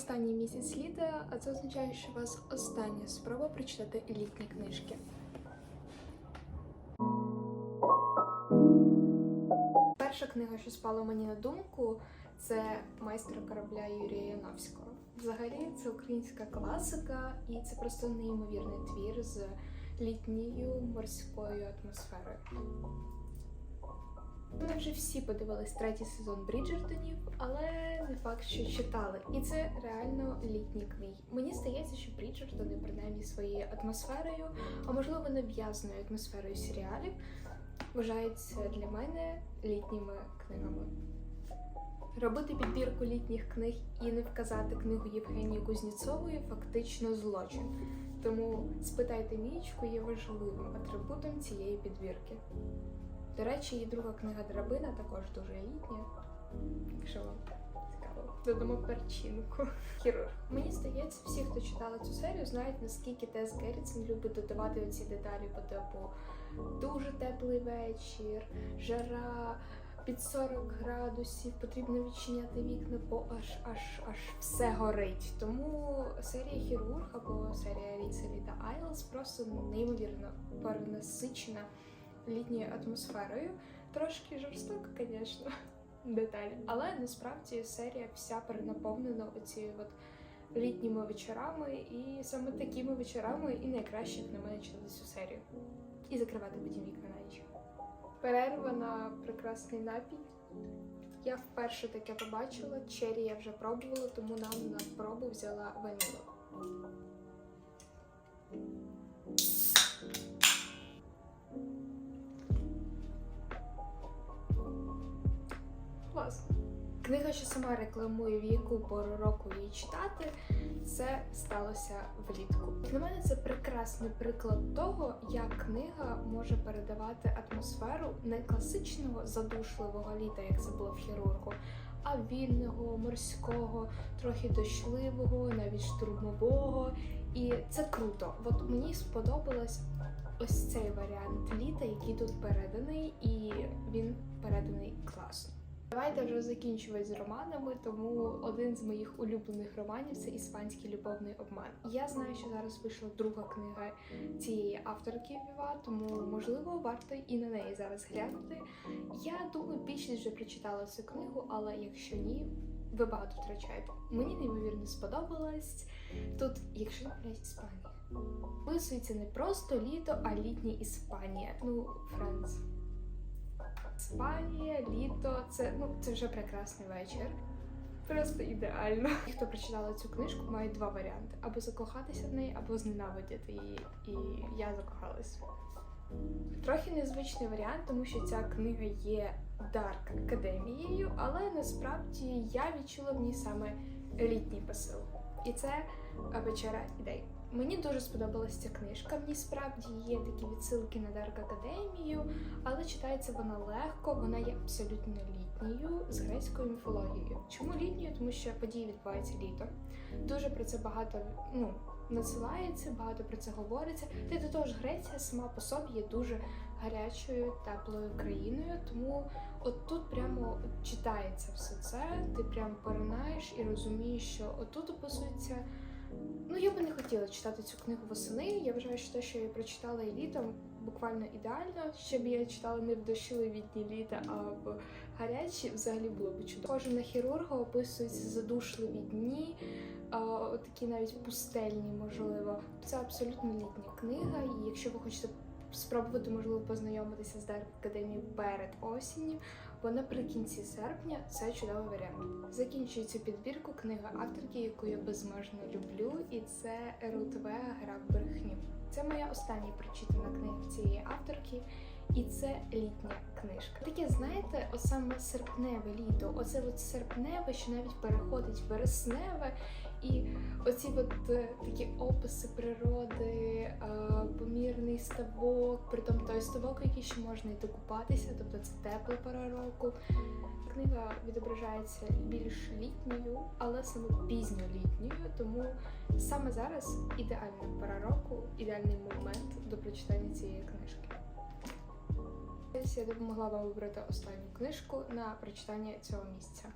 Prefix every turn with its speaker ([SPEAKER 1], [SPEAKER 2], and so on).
[SPEAKER 1] Останній місяць літа, а це означає, що у вас остання спроба прочитати літні книжки. Перша книга, що спала мені на думку, це майстер корабля Юрія Яновського. Взагалі, це українська класика, і це просто неймовірний твір з літньою морською атмосферою. Ми вже всі подивились третій сезон Бріджертонів, але факт, що читали. І це реально літні книги. Мені здається, що Бріджертони, принаймні своєю атмосферою, а можливо нав'язною атмосферою серіалів, вважаються для мене літніми книгами. Робити підбірку літніх книг і не вказати книгу Євгенії Кузнєцової фактично злочин. Тому спитайте Мієчку є важливим атрибутом цієї підбірки. До речі, її друга книга Драбина також дуже літня. Якщо вам цікаво, додамо перчинку. Хірург. Мені здається, всі, хто читали цю серію, знають, наскільки Тес Геррітсен любить додавати оці деталі по типу дуже теплий вечір, жара. Під 40 градусів потрібно відчиняти вікна, бо аж аж аж все горить. Тому серія хірург або серія Ріцелі та Айлс просто неймовірно перенасичена літньою атмосферою. Трошки жорстоко, звісно, деталі. Але насправді серія вся перенаповнена оцією от літніми вечорами, і саме такими вечорами і найкраще, на мене, читати цю серію. І закривати потім вікна на ніч. Перерва на прекрасний напій. Я вперше таке побачила. Чері я вже пробувала, тому нам на пробу взяла ванілу. Клас. Книга, що сама рекламує в яку пору року її читати, це сталося влітку. Для мене це прекрасний приклад того, як книга може передавати атмосферу не класичного задушливого літа, як це було в хірургу, а вільного, морського, трохи дощливого, навіть штурмового. І це круто. От мені сподобалось ось цей варіант літа, який тут переданий, і він переданий класно. Давайте вже закінчувати з романами, тому один з моїх улюблених романів це іспанський любовний обман. Я знаю, що зараз вийшла друга книга цієї авторки Віва, тому можливо варто і на неї зараз глянути. Я думаю, більшість вже прочитала цю книгу, але якщо ні, ви багато втрачаєте. Мені неймовірно сподобалось. Тут, якщо не Іспанія. Вписується не просто літо, а літня Іспанія. Ну, Франц. Іспанія, літо це ну це вже прекрасний вечір. Просто ідеально. Ті, хто прочитала цю книжку, мають два варіанти: або закохатися в неї, або зненавидіти її. І я закохалась. Трохи незвичний варіант, тому що ця книга є дарк академією, але насправді я відчула в ній саме літній посил. І це вечера ідей. Мені дуже сподобалася ця книжка. В ній справді є такі відсилки на Дарк Академію, але читається вона легко, вона є абсолютно літньою з грецькою міфологією. Чому літньою? Тому що події відбуваються літом. Дуже про це багато ну, надсилається, багато про це говориться. Та й до того ж, Греція сама по собі є дуже гарячою, теплою країною. Тому от тут прямо читається все це. Ти прямо поринаєш і розумієш, що отут описується. Ну, я би не хотіла читати цю книгу восени. Я вважаю, що те, що я прочитала і літом, буквально ідеально. Щоб я читала не в дощливітні літа, а в гарячі, взагалі було б чудово. Кожен на хірурга описуються задушливі дні, а, такі навіть пустельні, можливо. Це абсолютно літня книга, і якщо ви хочете спробувати, можливо, познайомитися з Дарк Академією перед осінню, бо наприкінці серпня це чудовий варіант. Закінчую цю підбірку книга авторки, яку я безмежно люблю, і це Рут Вега Гра в брехню. Це моя остання прочитана книга цієї авторки, і це літня книжка. Таке, знаєте, от саме серпневе літо, оце от серпневе, що навіть переходить в вересневе. І оці от е, такі описи природи, е, помірний ставок, притом той ставок, який ще можна і докупатися, тобто це тепла пора року. Книга відображається більш літньою, але саме пізньолітньою, тому саме зараз ідеальна пора року, ідеальний момент до прочитання цієї книжки. Я допомогла вам вибрати останню книжку на прочитання цього місця.